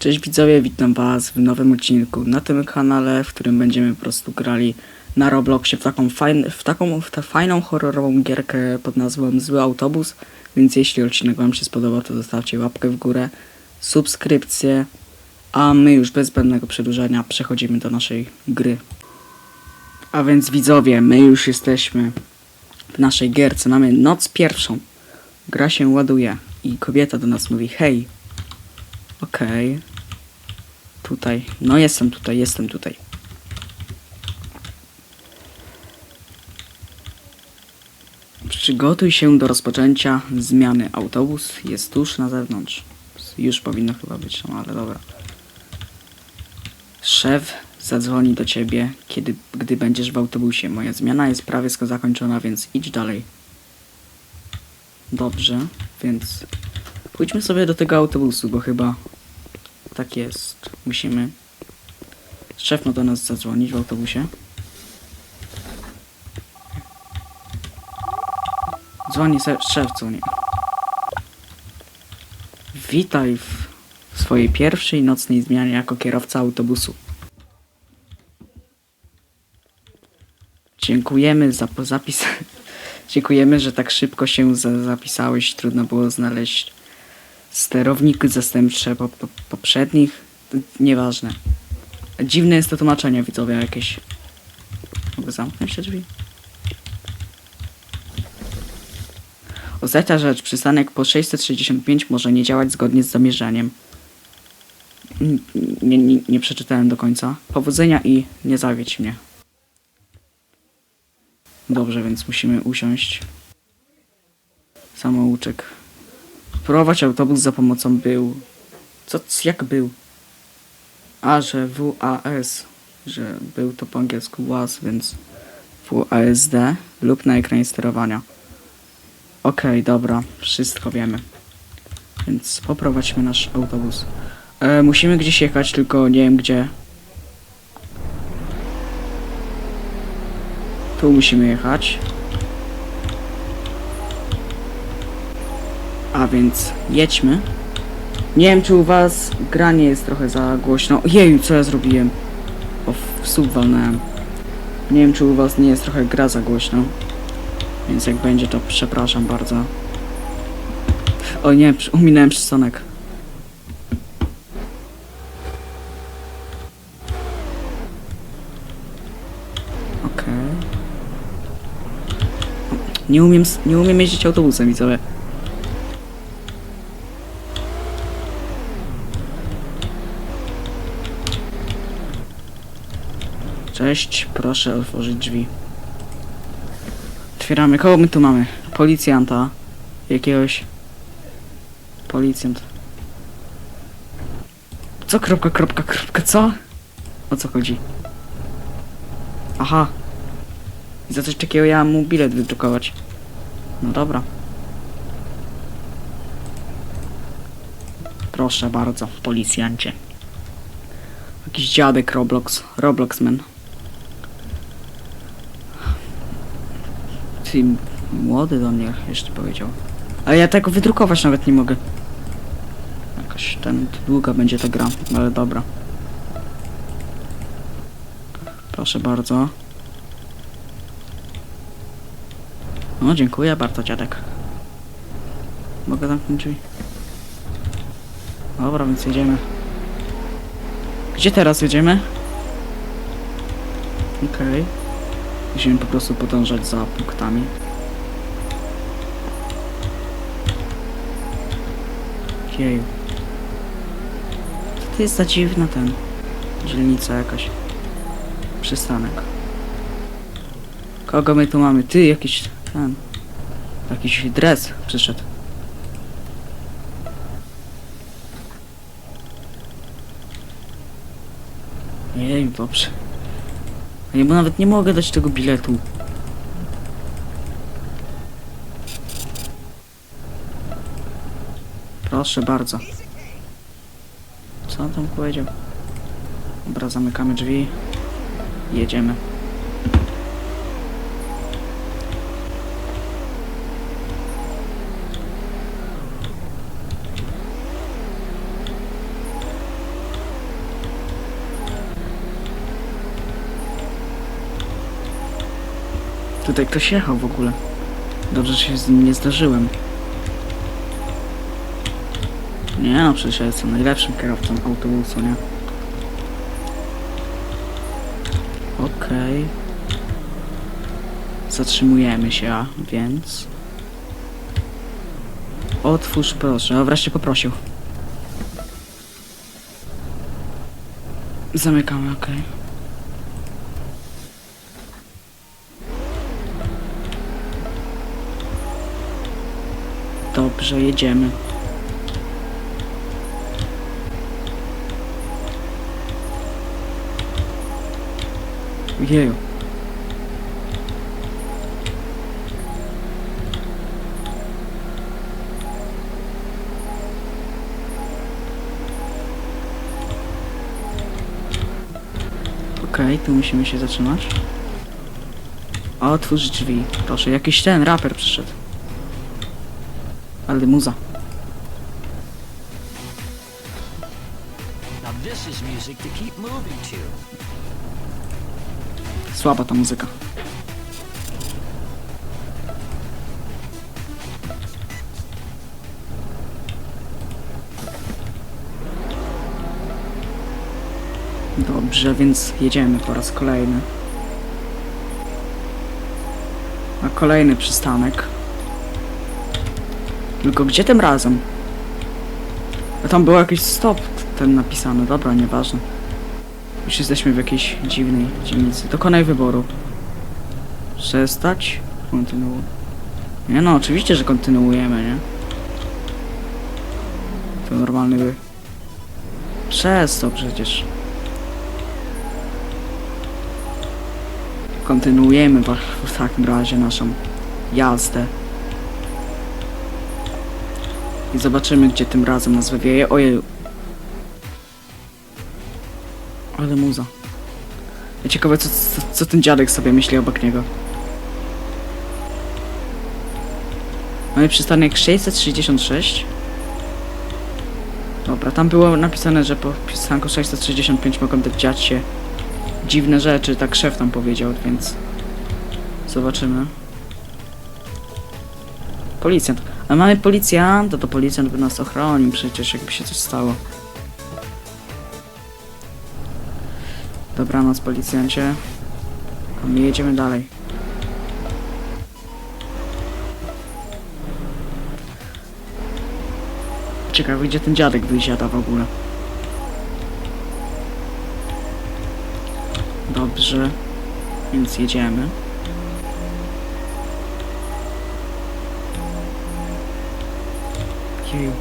Cześć widzowie, witam was w nowym odcinku na tym kanale, w którym będziemy po prostu grali na Robloxie w taką, fajn, w taką w tę fajną horrorową gierkę pod nazwą Zły Autobus, więc jeśli odcinek wam się spodoba, to zostawcie łapkę w górę, subskrypcję, a my już bez zbędnego przedłużania przechodzimy do naszej gry. A więc widzowie, my już jesteśmy w naszej gierce, mamy noc pierwszą, gra się ładuje i kobieta do nas mówi hej, Okej. Tutaj. No jestem tutaj, jestem tutaj. Przygotuj się do rozpoczęcia zmiany. Autobus jest tuż na zewnątrz. Już powinno chyba być, no ale dobra. Szef zadzwoni do ciebie, kiedy, gdy będziesz w autobusie. Moja zmiana jest prawie zakończona, więc idź dalej. Dobrze, więc pójdźmy sobie do tego autobusu, bo chyba tak jest. Musimy. Szef ma do nas zadzwonić w autobusie. Dzwoni szef, dzwoni. Witaj w swojej pierwszej nocnej zmianie jako kierowca autobusu. Dziękujemy za zapis. Dziękujemy, że tak szybko się za zapisałeś. Trudno było znaleźć sterowniki zastępcze po, po, poprzednich. Nieważne. Dziwne jest to tłumaczenie, widzowie, jakieś. Mogę zamknąć te drzwi? Ostatnia rzecz. Przystanek po 665 może nie działać zgodnie z zamierzeniem. Nie, nie, nie przeczytałem do końca. Powodzenia i nie zawiedź mnie. Dobrze, więc musimy usiąść. Samouczek. Prowadź autobus za pomocą był. Co, jak był? A, że WAS, że był to po angielsku WAS, więc WASD lub na ekranie sterowania. Okej, dobra, wszystko wiemy. Więc poprowadźmy nasz autobus. E, musimy gdzieś jechać, tylko nie wiem gdzie. Tu musimy jechać. A więc jedźmy. Nie wiem, czy u was granie jest trochę za głośno. Jeju, co ja zrobiłem? O, w walnąłem. Nie wiem, czy u was nie jest trochę gra za głośno. Więc jak będzie, to przepraszam bardzo. O nie, ominąłem przystanek. Okej. Nie umiem, nie umiem jeździć autobusem, widzowie. Cześć, proszę otworzyć drzwi. Otwieramy. Kogo my tu mamy? Policjanta. Jakiegoś. Policjant. Co? Kropka, kropka, kropka, co? O co chodzi? Aha. I za coś takiego ja mu bilet wydrukować. No dobra. Proszę bardzo, policjancie. Jakiś dziadek Roblox. Robloxman. Ty młody do mnie jeszcze powiedział. Ale ja tego wydrukować nawet nie mogę. Jakoś ten długa będzie ta gra, ale dobra. Proszę bardzo. No dziękuję bardzo dziadek. Mogę zamknąć drzwi? Dobra, więc jedziemy. Gdzie teraz jedziemy? Okej. Musimy po prostu podążać za punktami. Jeju. Co to jest za dziwna ten... Dzielnica jakaś. Przystanek. Kogo my tu mamy? Ty, jakiś ten... Jakiś dres przyszedł. Jej, dobrze. Ja mu nawet nie mogę dać tego biletu. Proszę bardzo. Co on tam powiedział? Dobra, zamykamy drzwi. Jedziemy. Tutaj ktoś jechał w ogóle. Dobrze, że się z nim nie zdarzyłem. Nie no, przecież ja jestem najlepszym kierowcą autobusu, nie? Okej. Zatrzymujemy się, a więc... Otwórz proszę. O, wreszcie poprosił. Zamykamy, okej. Dobrze, jedziemy. Jeju. Okej, tu musimy się zatrzymać. Otwórz drzwi. Proszę, jakiś ten raper przyszedł. Moving to. Słaba ta muzyka. Dobrze, więc jedziemy po raz kolejny. Na kolejny przystanek. Tylko gdzie tym razem? A tam był jakiś stop ten napisany, dobra, nieważne. Już jesteśmy w jakiejś dziwnej dzielnicy. Dokonaj wyboru. Przestać? Kontynuuj. Nie no, oczywiście, że kontynuujemy, nie? To normalny by... Przez to przecież. Kontynuujemy w takim razie naszą jazdę. I zobaczymy, gdzie tym razem nas wywieje. Ojej, Ale muza. Ciekawe, co, co, co ten dziadek sobie myśli obok niego. Mamy przystanek 666. Dobra, tam było napisane, że po przystanku 665 mogą dziać się dziwne rzeczy, tak szef tam powiedział, więc zobaczymy. Policjant. A mamy policjanta, to policjant by nas ochronił przecież, jakby się coś stało. Dobranoc, policjancie. A my jedziemy dalej. Ciekawe, gdzie ten dziadek wysiada w ogóle. Dobrze, więc jedziemy. Jeju.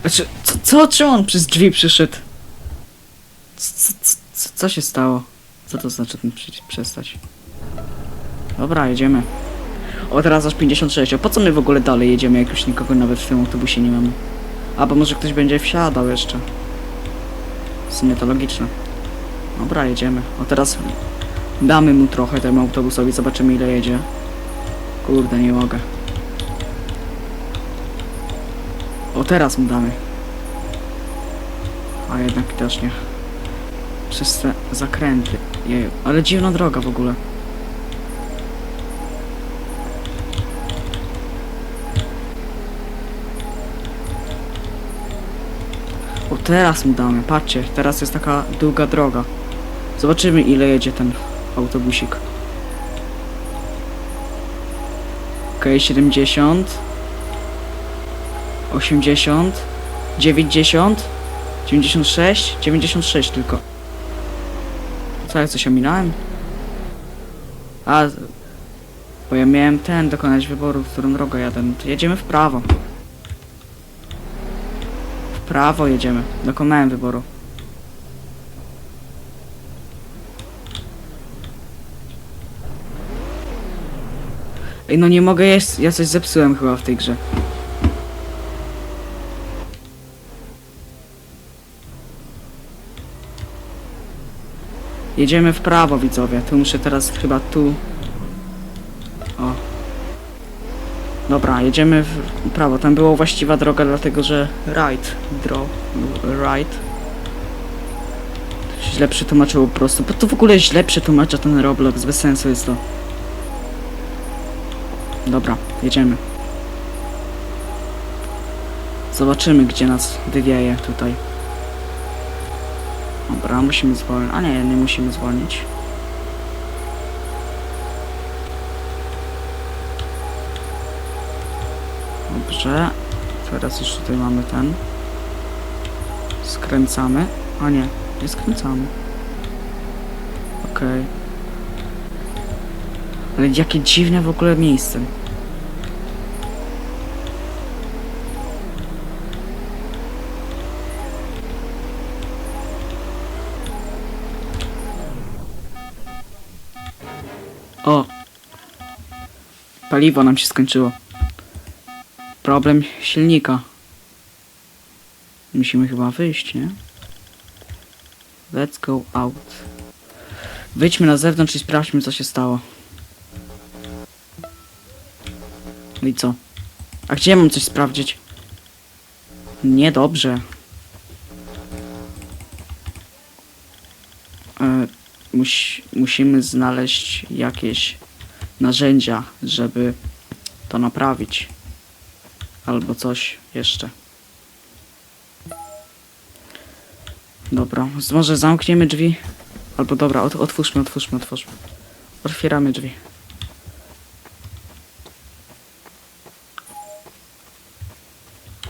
Znaczy, co, co, czemu on przez drzwi przyszedł? Co, co, co, co się stało? Co to znaczy ten przestać? Dobra, jedziemy. O, teraz aż 56. A po co my w ogóle dalej jedziemy, jak już nikogo nawet w tym autobusie nie mamy? A, może ktoś będzie wsiadał jeszcze. W sumie to logiczne. Dobra, jedziemy. O, teraz damy mu trochę temu autobusowi, zobaczymy ile jedzie. Kurde, nie mogę. O, teraz mu damy. A jednak też nie. Przez te zakręty. Jeju, ale dziwna droga w ogóle. Teraz mu damy. Patrzcie, teraz jest taka długa droga. Zobaczymy ile jedzie ten autobusik. Okej, 70 80 90 96 96 tylko. Co, ja coś ominąłem? A, bo ja miałem ten, dokonać wyboru, w którą drogę jadę. No to jedziemy w prawo. Prawo jedziemy. Dokonałem wyboru. Ej, no nie mogę jeść, ja coś zepsułem chyba w tej grze. Jedziemy w prawo, widzowie. Tu muszę teraz chyba tu Dobra, jedziemy w prawo. Tam była właściwa droga, dlatego że right, draw, right. Źle przetłumaczyło po prostu. Bo to w ogóle źle przetłumacza ten Roblox, bez sensu jest to. Dobra, jedziemy. Zobaczymy, gdzie nas wywieje tutaj. Dobra, musimy zwolnić. A nie, nie musimy zwolnić. Dobrze. Teraz już tutaj mamy ten. Skręcamy. A nie, nie skręcamy. Okej. Ale jakie dziwne w ogóle miejsce. O! Paliwo nam się skończyło. Problem silnika. Musimy chyba wyjść, nie? Let's go out. Wyjdźmy na zewnątrz i sprawdźmy, co się stało. No i co? A gdzie mam coś sprawdzić? Niedobrze. E, musi, musimy znaleźć jakieś narzędzia, żeby to naprawić. Albo coś jeszcze. Dobra, może zamkniemy drzwi? Albo dobra, ot otwórzmy, otwórzmy, otwórzmy. Otwieramy drzwi.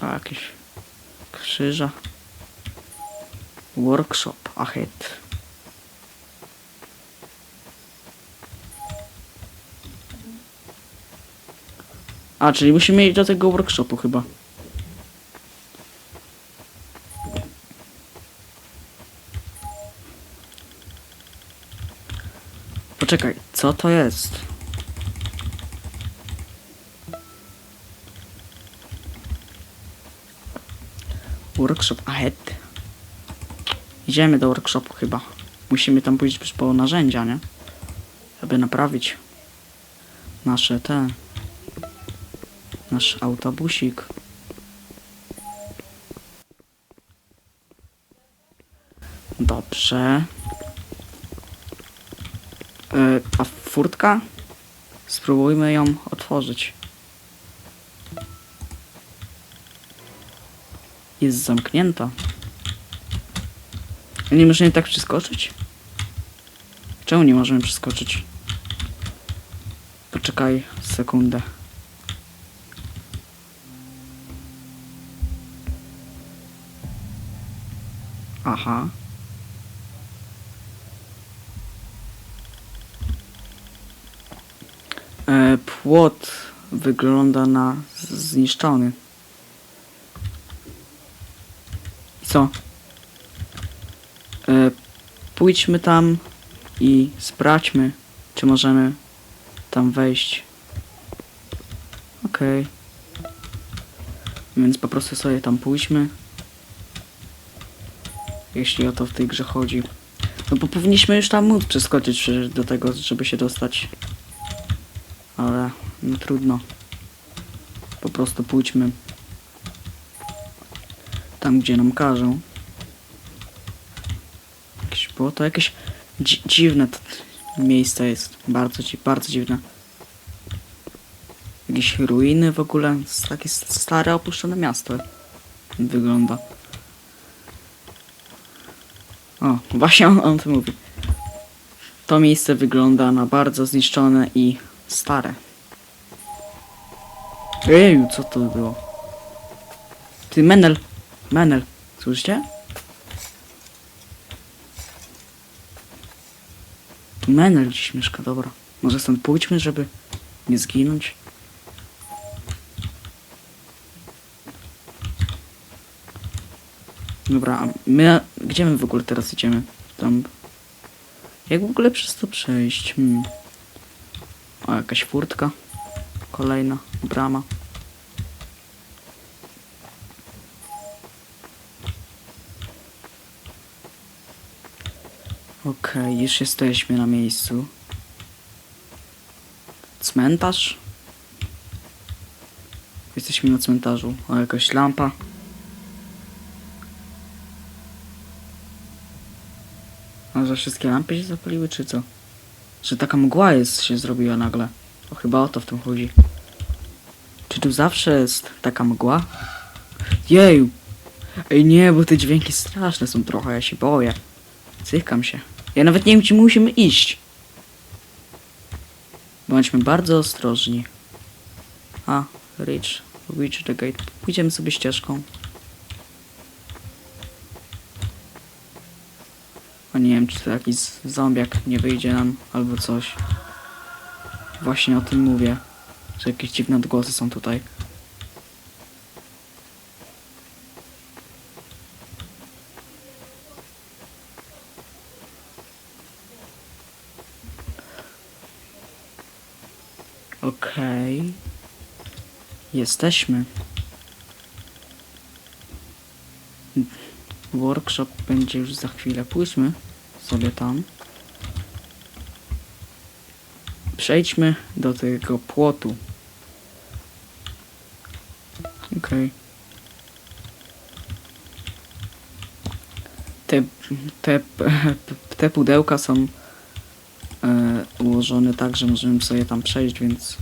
A, jakieś krzyża. Workshop ahead. A, czyli musimy iść do tego workshopu chyba. Poczekaj, co to jest? Workshop ahead. Idziemy do workshopu chyba. Musimy tam pójść po narzędzia, nie? Żeby naprawić nasze te nasz autobusik. Dobrze. E, a furtka? Spróbujmy ją otworzyć. Jest zamknięta. Nie możemy tak przeskoczyć? Czemu nie możemy przeskoczyć? Poczekaj sekundę. Aha. E, płot wygląda na zniszczony. Co? E, pójdźmy tam i sprawdźmy, czy możemy tam wejść. Okej. Więc po prostu sobie tam pójdźmy jeśli o to w tej grze chodzi. No bo powinniśmy już tam móc przeskoczyć do tego, żeby się dostać. Ale no trudno. Po prostu pójdźmy tam, gdzie nam każą. Jakieś było to jakieś dzi dziwne to miejsce jest. Bardzo, bardzo dziwne. Jakieś ruiny w ogóle. Takie stare, opuszczone miasto. Wygląda. O, właśnie on, on to mówi. To miejsce wygląda na bardzo zniszczone i stare. Eju, co to było? Ty, Menel! Menel, słyszycie? Menel gdzieś mieszka, dobra. Może stąd pójdźmy, żeby nie zginąć? Dobra, a my... Gdzie my w ogóle teraz idziemy? Tam... Jak w ogóle przez to przejść? Hmm. O, jakaś furtka. Kolejna brama. Okej, już jesteśmy na miejscu. Cmentarz? Jesteśmy na cmentarzu. O, jakaś lampa. Że wszystkie lampy się zapaliły, czy co? Że taka mgła jest, się zrobiła nagle. O, chyba o to w tym chodzi. Czy tu zawsze jest taka mgła? Jeju! Ej, nie, bo te dźwięki straszne są trochę, ja się boję. Cykam się. Ja nawet nie wiem, gdzie musimy iść. Bądźmy bardzo ostrożni. A, Rich, reach the gate. Pójdziemy sobie ścieżką. A nie wiem, czy to jakiś zombiak nie wyjdzie nam, albo coś. Właśnie o tym mówię. Że jakieś dziwne odgłosy są tutaj. Okej. Jesteśmy. Workshop będzie już za chwilę. Pójdźmy sobie tam. Przejdźmy do tego płotu. Okej. Te, te, te pudełka są e, ułożone tak, że możemy sobie tam przejść, więc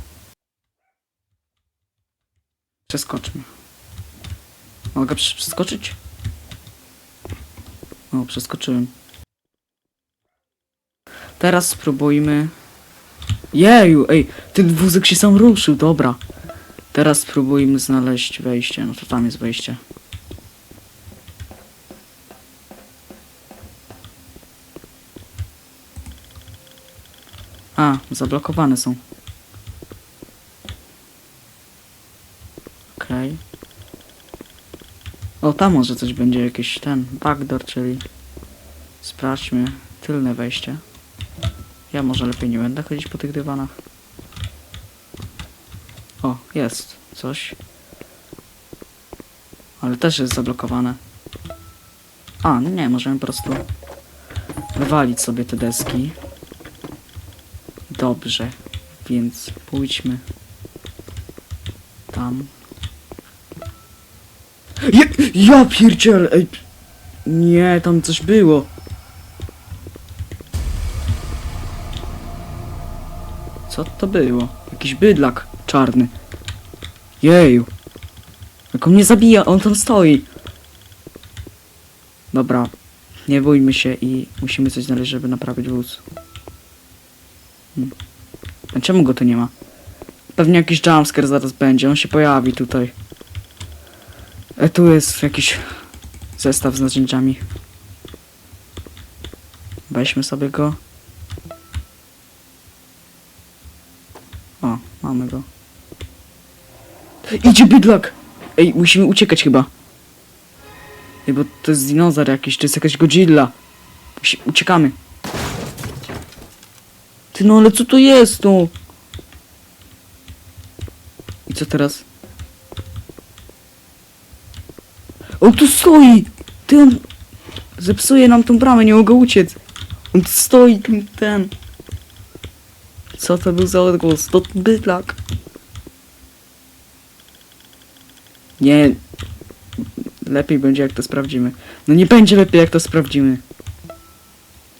przeskoczmy. Mogę prze- przeskoczyć? O, przeskoczyłem. Teraz spróbujmy. Jeju, ej, ten wózek się sam ruszył, dobra. Teraz spróbujmy znaleźć wejście. No to tam jest wejście. A, zablokowane są. Okej. O, tam może coś będzie, jakiś ten backdoor, czyli sprawdźmy tylne wejście. Ja może lepiej nie będę chodzić po tych dywanach. O, jest coś. Ale też jest zablokowane. A, nie, możemy po prostu wywalić sobie te deski. Dobrze, więc pójdźmy tam. Ja, ja pierdziel, ej. Nie, tam coś było. Co to było? Jakiś bydlak czarny. Jeju. Jak on mnie zabija, on tam stoi. Dobra, nie bójmy się i musimy coś znaleźć, żeby naprawić wóz. Hmm. A czemu go tu nie ma? Pewnie jakiś jumpscare zaraz będzie, on się pojawi tutaj. E, tu jest jakiś zestaw z narzędziami. Weźmy sobie go. O, mamy go. Idzie bydlak! Ej, musimy uciekać chyba. Ej, bo to jest dinozaur jakiś, to jest jakaś Godzilla. Musi uciekamy. Ty no, ale co to jest tu? I co teraz? On tu stoi! Ty on... Zepsuje nam tą bramę, nie mogę uciec. On stoi, ten. Co to był za odgłos? To bydlak. Nie. Lepiej będzie jak to sprawdzimy. No nie będzie lepiej jak to sprawdzimy.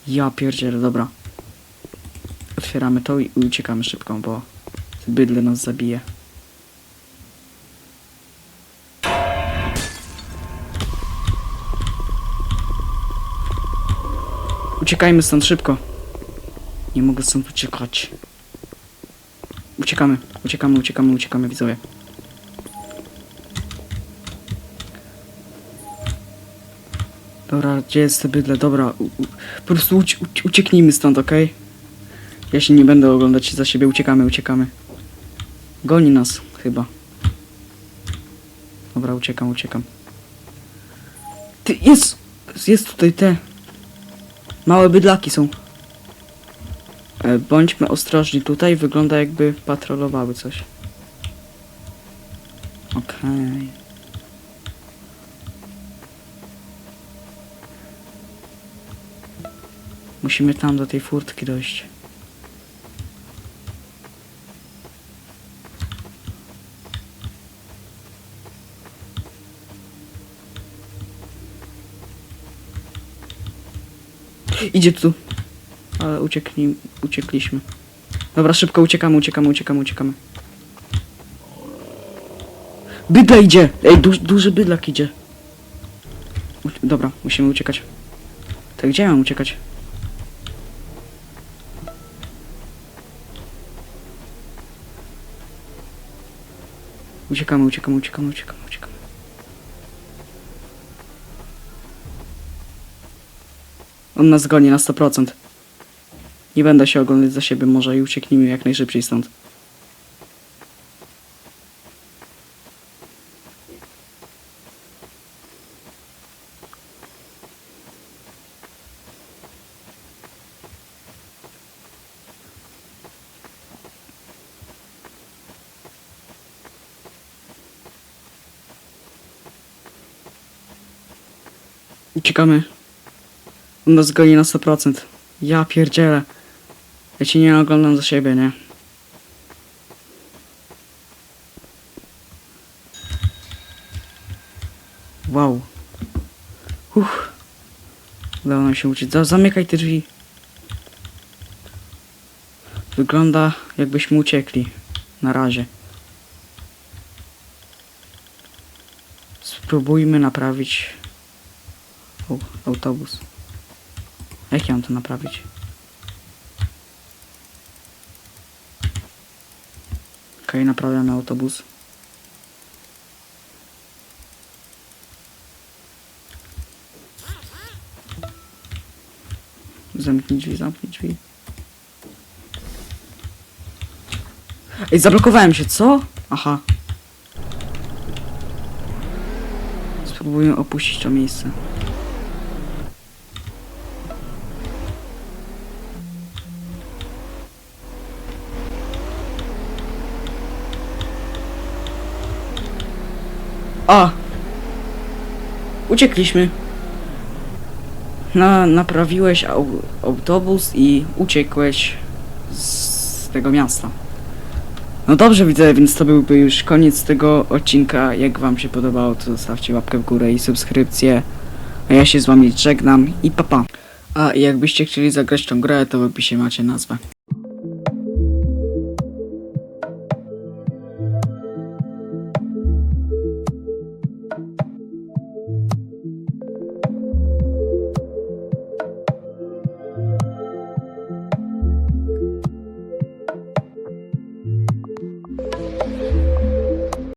Ja pierdzielę, dobra. Otwieramy to i uciekamy szybko, bo bydle nas zabije. Uciekajmy stąd szybko. Nie mogę stąd uciekać. Uciekamy, uciekamy, uciekamy, uciekamy, widzowie. Dobra, gdzie jest te bydle? Dobra, po prostu uci uci ucieknijmy stąd, okej? Ja się nie będę oglądać za siebie, uciekamy, uciekamy. Goni nas, chyba. Dobra, uciekam, uciekam. Ty, jest! Jest tutaj te... Małe bydlaki są. E, bądźmy ostrożni tutaj, wygląda jakby patrolowały coś. Okej. Musimy tam do tej furtki dojść. Idzie tu. Ale uciekli, uciekliśmy. Dobra, szybko uciekamy, uciekamy, uciekamy, uciekamy. Bydla idzie! Ej, du duży bydlak idzie. U dobra, musimy uciekać. Tak gdzie ja mam uciekać? Uciekamy, uciekamy, uciekamy, uciekamy, uciekamy. On nas goni na 100%. Nie będę się oglądać za siebie, może i ucieknijmy jak najszybciej stąd. Uciekamy. On nas goni na 100%. Ja pierdzielę. Ja ci nie oglądam za siebie, nie? Wow. Uff. Udało nam się uciec. Za- Zamykaj te drzwi. Wygląda jakbyśmy uciekli. Na razie. Spróbujmy naprawić au- autobus. Jak ja mam to naprawić? Okej, naprawiamy autobus. Zamknij drzwi, zamknij drzwi. Ej, zablokowałem się, co? Aha. Spróbuję opuścić to miejsce. A! Uciekliśmy. Na, naprawiłeś au, autobus i uciekłeś z tego miasta. No dobrze widzę, więc to byłby już koniec tego odcinka. Jak wam się podobało, to zostawcie łapkę w górę i subskrypcję. A ja się z wami żegnam i papa. A jakbyście chcieli zagrać tą grę, to w opisie macie nazwę.